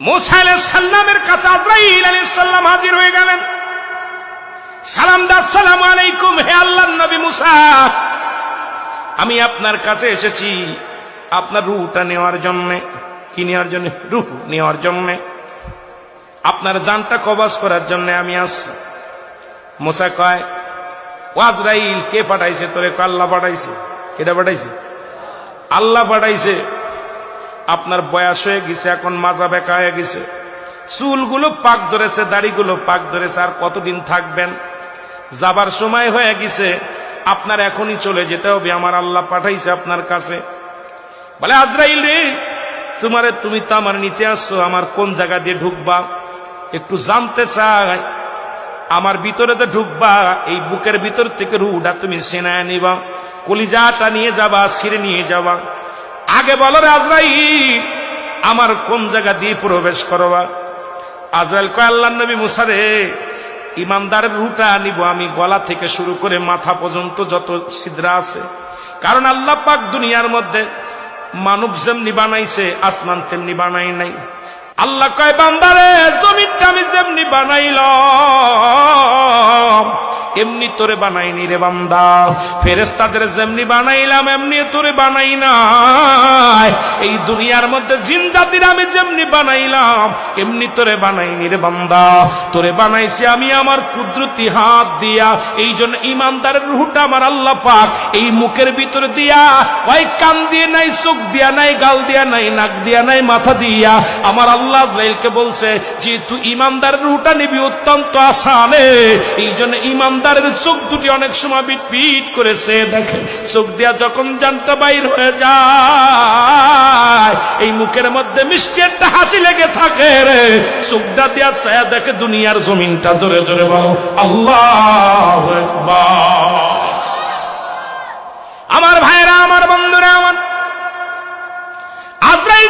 মুসা আলাইহিস কাছে আজরাইল আলাইহিস সালাম হাজির হয়ে গেলেন। সালাম দা সালাম আলাইকুম, হে আল্লাহর নবী মুসা। আমি আপনার কাছে এসেছি আপনার রুহটা নেওয়ার জন্য। কি নেওয়ার জন্য? রুহ নেওয়ার জন্য। আপনার জানটা কবাস করার জন্য আমি আসছি। মোসা কয় ওয়াজরাইল কে পাঠাইছে তোরে? আল্লাহ পাঠাইছে। কেটা পাঠাইছে? আল্লাহ পাঠাইছে। আপনার বয়স হয়ে গেছে, এখন মাজা বেকা হয়ে গেছে। চুলগুলো পাক ধরেছে, দাড়িগুলো পাক ধরেছে, আর কতদিন থাকবেন? যাবার সময় হয়ে গেছে, আপনার এখনই চলে যেতে হবে, আমার আল্লাহ পাঠাইছে আপনার কাছে। বলে, আজরাইল রে, তোমারে তুমি তো আমার নিতে আসছো, আমার কোন জায়গা দিয়ে ঢুকবা? একটু জানতে চাই, আমার ভিতরে তো ঢুকবা, এই বুকের ভিতর থেকে রুটা তুমি সেনায় নিবা, কলিজাটা নিয়ে যাবা, ছিঁড়ে নিয়ে যাবা। আগে বলো রে আজরাইল, আমার কোন জায়গা দিয়ে প্রবেশ করবা? আজরাইল কয় আল্লাহ নবী মুসারে ইমানদারের রুটা নিব আমি গলা থেকে শুরু করে মাথা পর্যন্ত যত ছিদ্রা আছে। কারণ আল্লাহ পাক দুনিয়ার মধ্যে মানব যেমনি বানাইছে, আসমান তেমনি বানাই নাই। আল্লাহ কয়, বান্দারে, জমিনটা আমি যেমনি বানাইলাম এমনি তোরে বানাইনি রে বান্দা। ফেরেস্তাদের যেমনি বানাইলাম এমনি তোরে বানাই নাই। এই দুনিয়ার মধ্যে জিন জাতির আমি যেমনি বানাইলাম, এমনি তোরে বানাইনি রে বান্দা। তোরে বানাইছি আমি আমার কুদরতি হাত দিয়া। এই জন্য ইমানদারের রুহটা আমার আল্লাহ পাক এই মুখের ভিতরে দিয়া ওই কান দিয়ে নাই, চোখ দিয়া নাই, গাল দিয়া নাই, নাক দিয়া নাই, মাথা দিয়া। আমার আল্লাহ ইসরায়েলকে বলছে যে তুই ইমানদারের রুহটা নিবি অত্যন্ত আসানে, এই জন্য ইমানদারের চোখ দুটি অনেক সময় বিট পিট করেছে। দেখে চোখ দিয়া যখন জানটা বাইর হয়ে যায় এই মুখের মধ্যে মিষ্টি একটা হাসি লেগে থাকে রে। চোখটা দিয়া ছায়া দেখে দুনিয়ার জমিনটা বলো, আল্লাহ আমার ভাইরা, আমার বন্ধুরা, আমার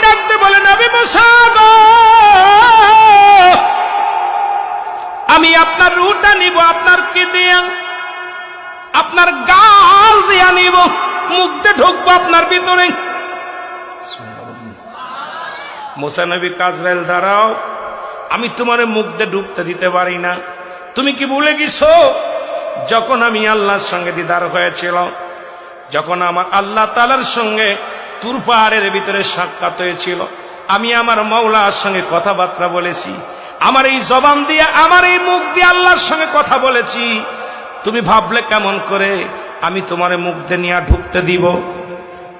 ডাকতে আমি আপনার রুটা নিব, আপনার কি আপনার গাল দিয়া নিব, মুখ দিয়ে ঢুকবো আপনার ভিতরে। মুসা নবী কাজরাইল, দাঁড়াও। আমি তোমার মুখ দিয়ে ঢুকতে দিতে পারি না। তুমি কি ভুলে গেছো? যখন আমি আল্লাহর সঙ্গে দিদার হয়েছিল যখন আমার আল্লাহ তালার সঙ্গে তুর পাহাড়ের ভিতরে সাক্ষাৎ হয়েছিল, আমি আমার মৌলার সঙ্গে কথাবার্তা বলেছি। আমার এই জবান দিয়ে, আমার এই মুখ দিয়ে আল্লাহর সঙ্গে কথা বলেছি। তুমি ভাবলে কেমন করে আমি তোমার মুখ দিয়ে নিয়ে ঢুকতে দিব?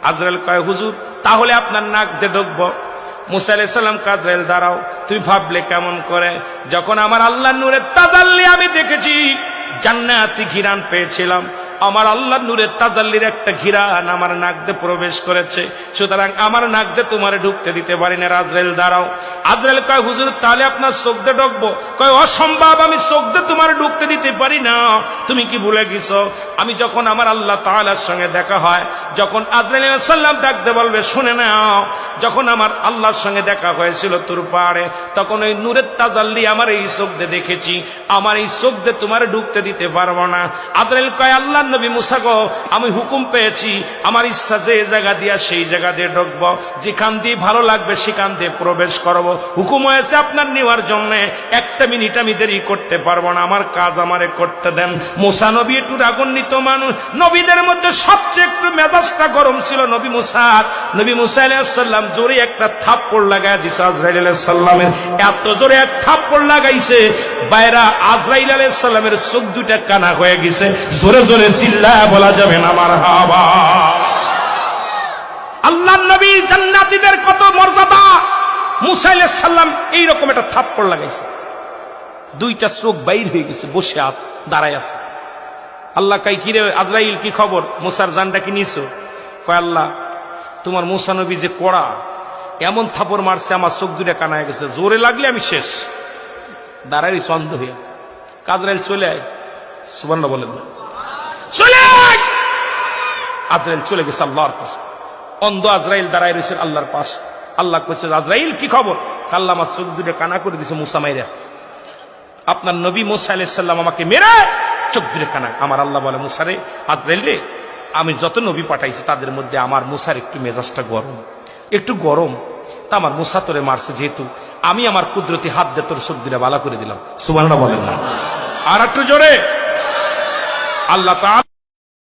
আজরাল কয়, হুজুর, তাহলে আপনার নাক দিয়ে ঢুকবো। মুসা আলাইসাল্লাম কাজরাইল দাঁড়াও তুমি ভাবলে কেমন করে? যখন আমার আল্লাহ নূরের তাজাল্লি আমি দেখেছি, জান্নাতি ঘিরান পেয়েছিলাম আমার আল্লাহ নূরের তাজাল্লির একটা ঘিরান আমার নাক দিয়ে প্রবেশ করেছে। সুতরাং আমার নাকদে তোমারে ঢুকতে দিতে পারি না আজরাইল দাঁড়াও। আজরাইল কয়, হুজুর, তাহলে আপনার চোখ দিয়ে ঢুকবো? কয়, অসম্ভব, আমি চোখ দিয়ে তোমার ঢুকতে দিতে পারি না। তুমি কি ভুলে গেছো? আমি যখন আমার আল্লাহ তাআলার সঙ্গে দেখা হয়, যখন আজরাইল সাল্লাম ডাকতে বলবে, শুনে নাও। যখন আমার আল্লাহর সঙ্গে দেখা হয়েছিল তোর পাহাড়ে, তখন ওই নূরের তাজাল্লি আমার এই চোখ দেখেছি। আমার এই চোখ দিয়ে তোমার ঢুকতে দিতে পারব না। আদরাইল কয়, আল্লাহ নবী মুসা গো, আমি হুকুম পেয়েছি, আমার ইচ্ছা যে জায়গা দিয়া সেই জায়গা দিয়ে ঢুকবো। যেখান দিয়ে ভালো লাগবে সেখান দিয়ে প্রবেশ করব। হুকুম হয়েছে আপনার নেওয়ার জন্য। একটা মিনিট আমি দেরি করতে পারব না, আমার কাজ আমারে করতে দেন। মুসা নবী একটু রাগান্বিত মানুষ। নবীদের মধ্যে সবচেয়ে একটু মেজাজটা গরম ছিল নবী মুসার নবী মুসা আলাইসাল্লাম জোরে একটা থাপ্পড় লাগাই দিছে আজরাইল আলাইসাল্লামের এত জোরে এক থাপ্পড় লাগাইছে বাইরা আজরাইল আলাইসাল্লামের চোখ দুইটা কানা হয়ে গেছে। জোরে জোরে চিল্লা বলা যাবে না আমার হাবা। আল্লাহ নবী জান্নাতীদের কত মর্যাদা। মুসা আলাইসাল্লাম এইরকম একটা থাপ্পড় লাগাইছে। দুইটা চোখ বাইর হয়ে গেছে, বসে আছে, দাঁড়ায় আছে। আল্লাহ কাই কিরে আজরাইল, কি খবর? মুসার জানটা কি নিছো? কয়, আল্লাহ, তোমার মুসা নবী যে কড়া, এমন থাপড় মারছে, আমার চোখ দুটা কানায় গেছে। জোরে লাগলে আমি শেষ। দাঁড়াই চন্দ হইয়া। কাজরাইল চলে আয়। সুবর্ণ বলেন। চলে! আজরাইল চলে গেছে আল্লাহর পাশে অন্ধ আজরাইল দাঁড়ায় রয়েছে আল্লাহর পাশ। আল্লাহ কইছে, আজরাইল, কি খবর? কাল্লা আমার চোখ দুটো কানা করে দিছে মুসা মাইরা। আপনার নবী মুসা আলাইসাল্লাম আমাকে মেরে চোখ দুটো কানা আমার আল্লাহ বলে মুসারে আজরাইল রে, আমি যত নবী পাঠাইছি তাদের মধ্যে আমার মুসার একটু মেজাজটা গরম। একটু গরম। তা আমার মুসা তোরে মারছে যেহেতু আমি আমার কুদরতি হাত দিয়ে তোর চোখ দিলে বালা করে দিলাম। সুবর্ণা বলেন না। আর একটু জোরে। আল্লাহ